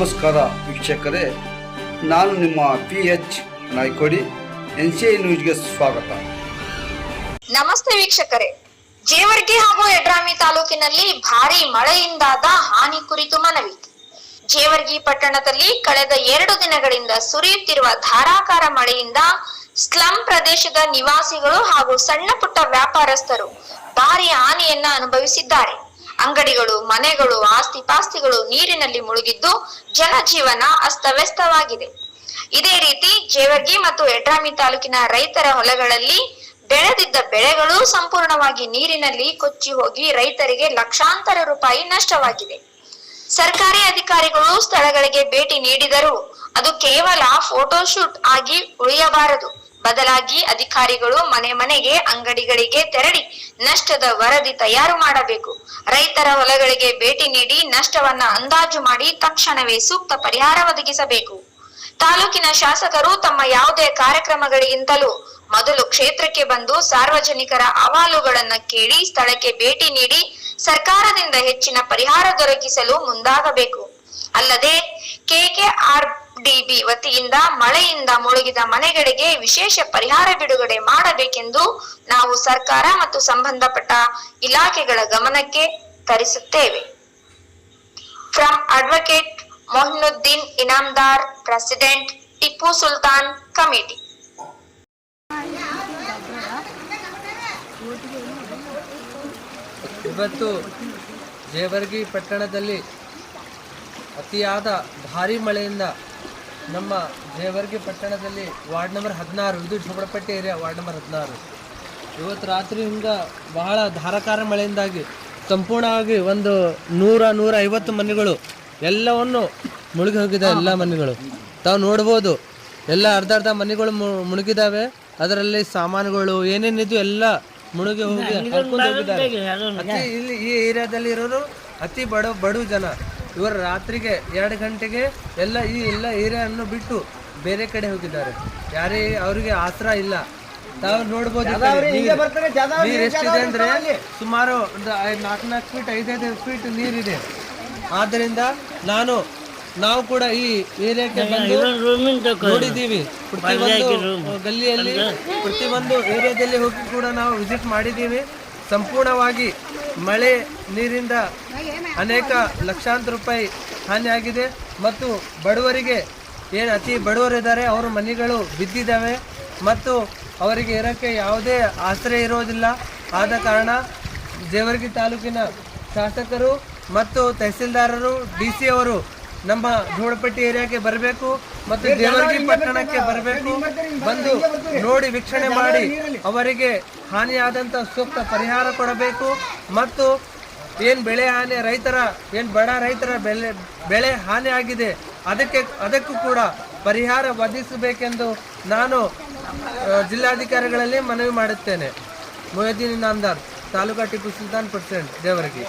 ನಮಸ್ಕಾರ ವೀಕ್ಷಕರೇ, ನಾನು ನಿಮ್ಮ P H Naikodi N C I ನ್ಯೂಸ್ಗೆ ಸ್ವಾಗತ. ನಮಸ್ತೆ ವೀಕ್ಷಕರೇ. ಜೇವರ್ಗಿ ಹಾಗೂ ಯಡ್ರಾಮಿ ತಾಲೂಕಿನಲ್ಲಿ ಭಾರಿ ಮಳೆಯಿಂದಾದ ಹಾನಿ ಕುರಿತು ಮನವಿ. ಜೇವರ್ಗಿ ಪಟ್ಟಣದಲ್ಲಿ ಕಳೆದ ಎರಡು ದಿನಗಳಿಂದ ಸುರಿಯುತ್ತಿರುವ ಧಾರಾಕಾರ ಮಳೆಯಿಂದ ಸ್ಲಂ ಪ್ರದೇಶದ ನಿವಾಸಿಗಳು ಹಾಗೂ ಸಣ್ಣ ಪುಟ್ಟ ವ್ಯಾಪಾರಸ್ಥರು ಭಾರಿ ಹಾನಿಯನ್ನ ಅನುಭವಿಸಿದ್ದಾರೆ. ಅಂಗಡಿಗಳು, ಮನೆಗಳು, ಆಸ್ತಿ ಪಾಸ್ತಿಗಳು ನೀರಿನಲ್ಲಿ ಮುಳುಗಿದ್ದು ಜನಜೀವನ ಅಸ್ತವ್ಯಸ್ತವಾಗಿದೆ. ಇದೇ ರೀತಿ ಜೇವರ್ಗಿ ಮತ್ತು ಯಡ್ರಾಮಿ ತಾಲೂಕಿನ ರೈತರ ಹೊಲಗಳಲ್ಲಿ ಬೆಳೆದಿದ್ದ ಬೆಳೆಗಳು ಸಂಪೂರ್ಣವಾಗಿ ನೀರಿನಲ್ಲಿ ಕೊಚ್ಚಿ ಹೋಗಿ ರೈತರಿಗೆ ಲಕ್ಷಾಂತರ ರೂಪಾಯಿ ನಷ್ಟವಾಗಿದೆ. ಸರ್ಕಾರಿ ಅಧಿಕಾರಿಗಳು ಸ್ಥಳಗಳಿಗೆ ಭೇಟಿ ನೀಡಿದರೂ ಅದು ಕೇವಲ ಫೋಟೋಶೂಟ್ ಆಗಿ ಉಳಿಯಬಾರದು. ಬದಲಾಗಿ ಅಧಿಕಾರಿಗಳು ಮನೆ ಮನೆಗೆ, ಅಂಗಡಿಗಳಿಗೆ ತೆರಳಿ ನಷ್ಟದ ವರದಿ ತಯಾರು ಮಾಡಬೇಕು. ರೈತರ ಹೊಲಗಳಿಗೆ ಭೇಟಿ ನೀಡಿ ನಷ್ಟವನ್ನ ಅಂದಾಜು ಮಾಡಿ ತಕ್ಷಣವೇ ಸೂಕ್ತ ಪರಿಹಾರ ಒದಗಿಸಬೇಕು. ತಾಲೂಕಿನ ಶಾಸಕರು ತಮ್ಮ ಯಾವುದೇ ಕಾರ್ಯಕ್ರಮಗಳಿಗಿಂತಲೂ ಮೊದಲು ಕ್ಷೇತ್ರಕ್ಕೆ ಬಂದು ಸಾರ್ವಜನಿಕರ ಅಹವಾಲುಗಳನ್ನು ಕೇಳಿ ಸ್ಥಳಕ್ಕೆ ಭೇಟಿ ನೀಡಿ ಸರ್ಕಾರದಿಂದ ಹೆಚ್ಚಿನ ಪರಿಹಾರ ದೊರಕಿಸಲು ಮುಂದಾಗಬೇಕು. ಅಲ್ಲದೆ ಕೆಕೆಆರ್ಡಿಬಿ ವತಿಯಿಂದ ಮಳೆಯಿಂದ ಮುಳುಗಿದ ಮನೆಗಳಿಗೆ ವಿಶೇಷ ಪರಿಹಾರ ಬಿಡುಗಡೆ ಮಾಡಬೇಕೆಂದು ನಾವು ಸರ್ಕಾರ ಮತ್ತು ಸಂಬಂಧಪಟ್ಟ ಇಲಾಖೆಗಳ ಗಮನಕ್ಕೆ ತರಿಸುತ್ತೇವೆ. From advocate Mohanuddin Inamdar, president Tipu Sultan committee. ಇವತ್ತು ಜೇವರ್ಗಿ ಪಟ್ಟಣದಲ್ಲಿ ಅತಿಯಾದ ಭಾರಿ ಮಳೆಯಿಂದ ನಮ್ಮ ದೇವರ್ಗಿ ಪಟ್ಟಣದಲ್ಲಿ ವಾರ್ಡ್ ನಂಬರ್ ಹದಿನಾರು ಇದು ಝೋಪಡಪಟ್ಟಿ ಏರಿಯಾ ವಾರ್ಡ್ ನಂಬರ್ ಹದಿನಾರು. ಇವತ್ತು ರಾತ್ರಿ ಹಿಂಗೆ ಬಹಳ ಧಾರಾಕಾರ ಮಳೆಯಿಂದಾಗಿ ಸಂಪೂರ್ಣವಾಗಿ ಒಂದು ನೂರ ನೂರ ಐವತ್ತು ಮನೆಗಳು ಎಲ್ಲವನ್ನು ಮುಳುಗಿ ಹೋಗಿದೆ ಎಲ್ಲ ಮನೆಗಳು. ತಾವು ನೋಡ್ಬೋದು ಎಲ್ಲ ಅರ್ಧ ಅರ್ಧ ಮನೆಗಳು ಮುಳುಗಿದಾವೆ. ಅದರಲ್ಲಿ ಸಾಮಾನುಗಳು ಏನೇನಿದ್ದು ಎಲ್ಲ ಮುಳುಗಿ ಹೋಗಿ ಇಲ್ಲಿ ಈ ಏರಿಯಾದಲ್ಲಿ ಇರೋರು ಅತಿ ಬಡ ಬಡು ಜನ. ಇವರು ರಾತ್ರಿಗೆ ಎರಡು ಗಂಟೆಗೆ ಎಲ್ಲ ಈ ಎಲ್ಲ ಏರಿಯಾವನ್ನು ಬಿಟ್ಟು ಬೇರೆ ಕಡೆ ಹೋಗಿದ್ದಾರೆ. ಯಾರೇ ಅವರಿಗೆ ಆಸರ ಇಲ್ಲ. ತಾವು ನೋಡ್ಬೋದು ನೀರು- ಎಷ್ಟಿದೆ ಅಂದ್ರೆ ಸುಮಾರು ಒಂದು ಐದ್- ನಾಲ್ಕು ನಾಲ್ಕು ಫೀಟ್ ಐದೈದು ಫೀಟ್ ನೀರಿದೆ. ಆದ್ದರಿಂದ ನಾನು ನಾವು ಕೂಡ ಈ ಏರಿಯಾಕ್ಕೆ ಬಂದು ನೋಡಿದ್ದೀವಿ. ಪ್ರತಿಯೊಂದು ಗಲ್ಲಿಯಲ್ಲಿ ಪ್ರತಿಯೊಂದು ಏರಿಯಾದಲ್ಲಿ ಹೋಗಿ ಕೂಡ ನಾವು ವಿಸಿಟ್ ಮಾಡಿದ್ದೀವಿ. ಸಂಪೂರ್ಣವಾಗಿ ಮಳೆ ನೀರಿಂದ ಅನೇಕ ಲಕ್ಷಾಂತರ ರೂಪಾಯಿ ಹಾನಿಯಾಗಿದೆ ಮತ್ತು ಬಡವರಿಗೆ ಏನು ಅತಿ ಬಡವರಿದ್ದಾರೆ ಅವರ ಮನೆಗಳು ಬಿದ್ದಿದ್ದಾವೆ ಮತ್ತು ಅವರಿಗೆ ಇರೋಕ್ಕೆ ಯಾವುದೇ ಆಶ್ರಯ ಇರೋದಿಲ್ಲ ಆದ ಕಾರಣ ಜೇವರ್ಗಿ ತಾಲೂಕಿನ ಶಾಸಕರು ಮತ್ತು ತಹಸೀಲ್ದಾರರು ಡಿ ಸಿ ಅವರು ನಮ್ಮ ಧೂಳಪಟ್ಟಿ ಏರಿಯಾಕ್ಕೆ ಬರಬೇಕು ಮತ್ತು ದೇವರಿಗೆ ಪಟ್ಟಣಕ್ಕೆ ಬರಬೇಕು. ಬಂದು ನೋಡಿ ವೀಕ್ಷಣೆ ಮಾಡಿ ಅವರಿಗೆ ಹಾನಿಯಾದಂಥ ಸೂಕ್ತ ಪರಿಹಾರ ಕೊಡಬೇಕು ಮತ್ತು ಏನು ಬೆಳೆ ಹಾನಿ ರೈತರ, ಏನು ಬಡ ರೈತರ ಬೆಳೆ ಬೆಳೆ ಹಾನಿ ಆಗಿದೆ, ಅದಕ್ಕೆ, ಅದಕ್ಕೂ ಕೂಡ ಪರಿಹಾರ ಒದಗಿಸಬೇಕೆಂದು ನಾನು ಜಿಲ್ಲಾಧಿಕಾರಿಗಳಲ್ಲಿ ಮನವಿ ಮಾಡುತ್ತೇನೆ. ಮೊಹಿದ್ದೀನ್ ಇನಾಮ್ದಾರ್ ತಾಲೂಕಾ ಟಿಪ್ಪು ಸುಲ್ತಾನ್ ಪ್ರೆಸಿಡೆಂಟ್ ದೇವರಗಿ.